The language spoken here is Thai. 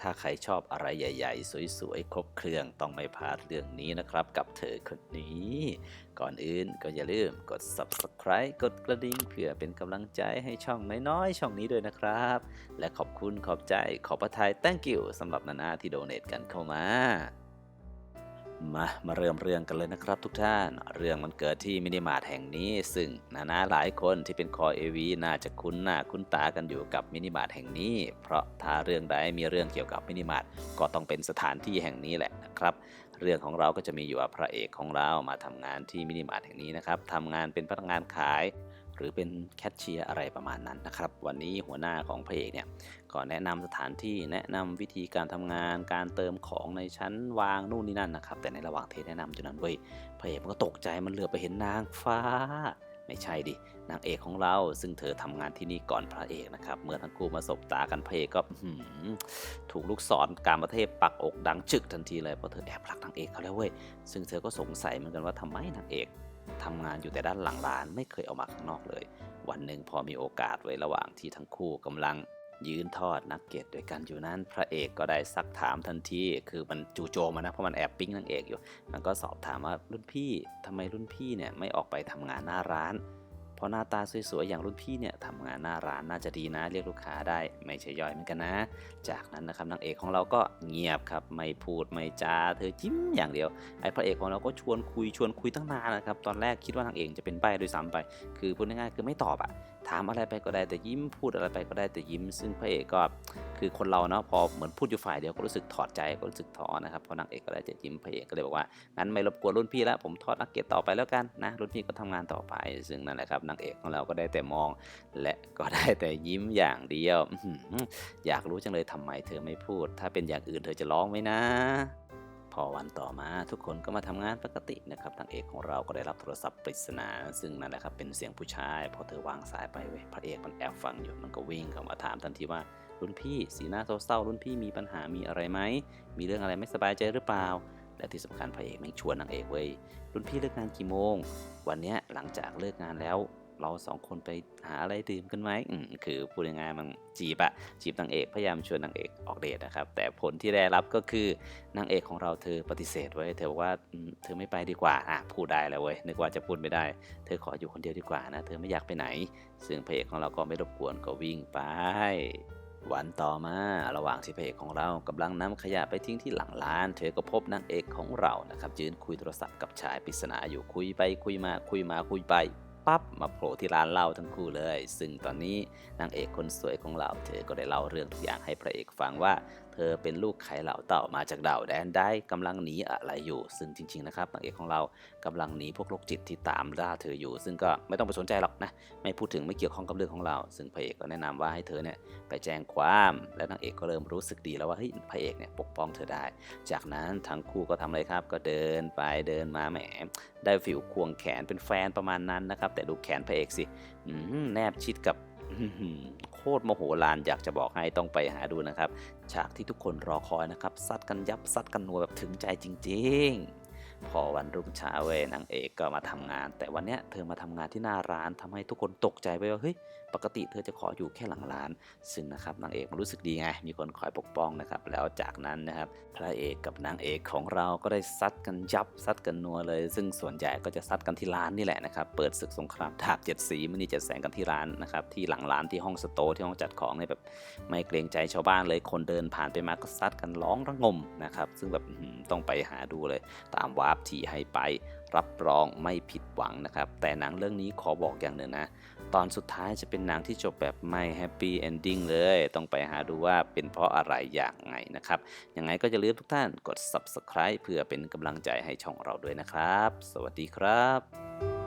ถ้าใครชอบอะไรใหญ่ ๆ สวย ๆ ครบเครื่องต้องไม่พลาดเรื่องนี้นะครับ กับเธอคนนี้ ก่อนอื่นก็อย่าลืมกด subscribe กดกระดิ่งเพื่อเป็นกำลังใจให้ช่องน้อยๆ ช่องนี้ด้วยนะครับ และขอบคุณขอบใจขอบพระทาย thank you สำหรับนานาที่โดเน a กันเข้ามา มามาเริ่มเรื่องกันเลยนะครับทุกท่าน เรื่องมันเกิดที่มินิมาร์ทแห่งนี้ ซึ่งนานาหลายคนที่เป็นคอเอวีน่าจะคุ้นหน้าคุ้นตากันอยู่กับมินิมาร์ทแห่งนี้ เพราะถ้าเรื่องใดมีเรื่องเกี่ยวกับมินิมาร์ทก็ต้องเป็นสถานที่แห่งนี้แหละนะครับเรื่องของเราก็จะมีอยู่ว่าพระเอกของเรามาทำงานที่มินิมาร์ทแห่งนี้นะครับทำงานเป็นพนักงานขาย หรือเป็นแคชเชียร์อะไรประมาณนั้นนะครับ วันนี้หัวหน้าของพระเอกเนี่ยก็แนะนำสถานที่แนะนำวิธีการทำงาน การเติมของในชั้นวางนู่นนี่นั่นนะครับ แต่ในระหว่างเทแนะนำอยู่นั้นเว้ยพระเอกมันก็ตกใจมันเหลือไปเห็นนางฟ้าไม่ใช่ดิ นางเอกของเราซึ่งเธอทำงานที่นี่ก่อนพระเอกนะครับ เมื่อทั้งคู่มาสบตากันพระเอกก็ถูกลูกศรการประเทศปักอกดังจึกทันทีเลยเพราะเธอแอบรักนางเอกเขาแล้วเว้ย ซึ่งเธอก็สงสัยเหมือนกันว่าทำไมนางเอก ทำงานอยู่แต่ด้านหลังร้านไม่เคยออกมาข้างนอกเลย วันหนึ่งพอมีโอกาสไว้ระหว่างที่ทั้งคู่กำลังยืนทอดนักเก็ตด้วยกันอยู่นั้น พระเอกก็ได้ซักถามทันที คือมันจู่โจมมานะ เพราะมันแอบปิ้งนางเอกอยู่ มันก็สอบถามว่ารุ่นพี่ทำไมรุ่นพี่เนี่ยไม่ออกไปทำงานหน้าร้าน เพราะหน้าตาสวยๆอย่างรุ่นพี่เนี่ยทำงานหน้าร้านน่าจะดีนะ เรียกลูกค้าได้ไม่ใช่ย่อยเหมือนกันนะ จากนั้นนะครับนางเอกของเราก็เงียบครับไม่พูดไม่จาเธอยิ้มอย่างเดียวไอ้พระเอกของเราก็ชวนคุยชวนคุยตั้งนานนะครับตอนแรกคิดว่านางเอกจะเป็นใบ้ด้วยซ้ำไป คือพูดง่ายๆคือไม่ตอบอะถามอะไรไปก็ได้แต่ยิ้มพูดอะไรไปก็ได้แต่ยิ้ม ซึ่งพระเอกก็คือคนเราเนาะพอเหมือนพูดอยู่ฝ่ายเดียวก็รู้สึกถอดใจก็รู้สึกท้อนะครับเพราะนางเอกก็ได้แต่ยิ้มพระเอกก็เลยบอกว่างั้นไม่รบกวนรุ่นพี่แล้วผมทอดนักเกตต่อไปแล้วกันนะรุ่นพี่ก็ทำงานต่อไป ซึ่งนั่นแหละครับนางเอกของเราก็ได้แต่มอง และก็ได้แต่ยิ้มอย่างเดียว อยากรู้จังเลยทำไมเธอไม่พูด ถ้าเป็นอย่างอื่นเธอจะร้องไหมนะพอวันต่อมาทุกคนก็มาทำงานปกตินะครับนางเอกของเราก็ได้รับโทรศัพท์ปริศนา ซึ่งนั่นแหละครับเป็นเสียงผู้ชายพอเธอวางสายไปเว้ยพระเอกมันแอบฟังอยู่มันก็วิ่งเข้ามาถามทันทีว่ารุ่นพี่สีหน้าเศร้าๆรุ่นพี่มีปัญหามีอะไรไหมมีเรื่องอะไรไม่สบายใจหรือเปล่า และที่สำคัญพระเอกแม่งชวนนางเอกเว้ยรุ่นพี่เลิกงานกี่โมง วันเนี้ยหลังจากเลิกงานแล้ว เราสองคนไปหาอะไรดื่มกันไหมอืมคือพูดง่ายๆมันจีบอะจีบนางเอกพยายามชวนนางเอกออกเดทนะครับ แต่ผลที่ได้รับก็คือนางเอกของเราเธอปฏิเสธไว้เธอบอกว่าเธอไม่ไปดีกว่าอะพูดได้แล้วเว้ยนึกว่าจะพูดไม่ได้ เธอขออยู่คนเดียวดีกว่านะ เธอไม่อยากไปไหน ซึ่งพระเอกของเราก็ไม่รบกวนก็วิ่งไปวันต่อมาระหว่างที่พระเอกของเรากำลังนำขยะไปทิ้งที่หลังร้าน เธอก็พบนางเอกของเรานะครับยืนคุยโทรศัพท์กับชายปริศนาอยู่คุยไปคุยมาคุยมาคุยไป ปั๊บมาโผล่ที่ร้านเหล้าทั้งคู่เลย ซึ่งตอนนี้นางเอกคนสวยของเราเธอก็ได้เล่าเรื่องทุกอย่างให้พระเอกฟังว่า เธอเป็นลูกไข่เหล่าเต่ามาจากดาวแดนได้กำลังหนีอะไรอยู่ ซึ่งจริง ๆ นะครับนางเอกของเรากำลังหนีพวกโรคจิตที่ตามล่าเธออยู่ ซึ่งก็ไม่ต้องไปสนใจหรอกนะ ไม่พูดถึงไม่เกี่ยวข้องกับเรื่องของเรา ซึ่งพระเอกก็แนะนำว่าให้เธอเนี่ยไปแจ้งความ และนางเอกก็เริ่มรู้สึกดีแล้วว่าเฮ้ยพระเอกเนี่ยปกป้องเธอได้ จากนั้นทั้งคู่ก็ทำอะไรครับ ก็เดินไปเดินมาแหมได้ฟิวควงแขนเป็นแฟนประมาณนั้นนะครับ แต่ดูแขนพระเอกสิแนบชิดกับ ตรโมโหลานอยากจะบอกให้ต้องไปหาดูนะครับ ฉากที่ทุกคนรอคอยนะครับซัดกันยับซัดกันนัวแบบถึงใจจริง ๆ พอวันรุ่งเช้าเว้ยนางเอกก็มาทำงาน แต่วันเนี้ยเธอมาทำงานที่หน้าร้านทำให้ทุกคนตกใจไปว่าเฮ้ยปกติเธอจะขออยู่แค่หลังร้าน ซึ่งนะครับนางเอกมันรู้สึกดีไง มีคนคอยปกป้องนะครับ แล้วจากนั้นนะครับพระเอกกับนางเอกของเราก็ได้ซัดกันยับซัดกันนัวเลย ซึ่งส่วนใหญ่ก็จะซัดกันที่ร้านนี่แหละนะครับ เปิดศึกสงครามดาบเจ็ดสีมันนี่เจ็ดแสงกันที่ร้านนะครับ ที่หลังร้านที่ห้องสโตที่ห้องจัดของเนี่ยแบบไม่เกรงใจชาวบ้านเลย คนเดินผ่านไปมาก็ซัดกันร้องระงมนะครับ ซึ่งแบบต้องไปหาดูเลย ตามวาพที่ให้ไป รับรองไม่ผิดหวังนะครับ แต่หนังเรื่องนี้ขอบอกอย่างหนึ่งนะ ตอนสุดท้ายจะเป็นหนังที่จบแบบไม่แฮปปี้เอนดิ้งเลย ต้องไปหาดูว่าเป็นเพราะอะไรอย่างไงนะครับ ยังไงก็จะลืมทุกท่านกด subscribe เพื่อเป็นกำลังใจให้ช่องเราด้วยนะครับ สวัสดีครับ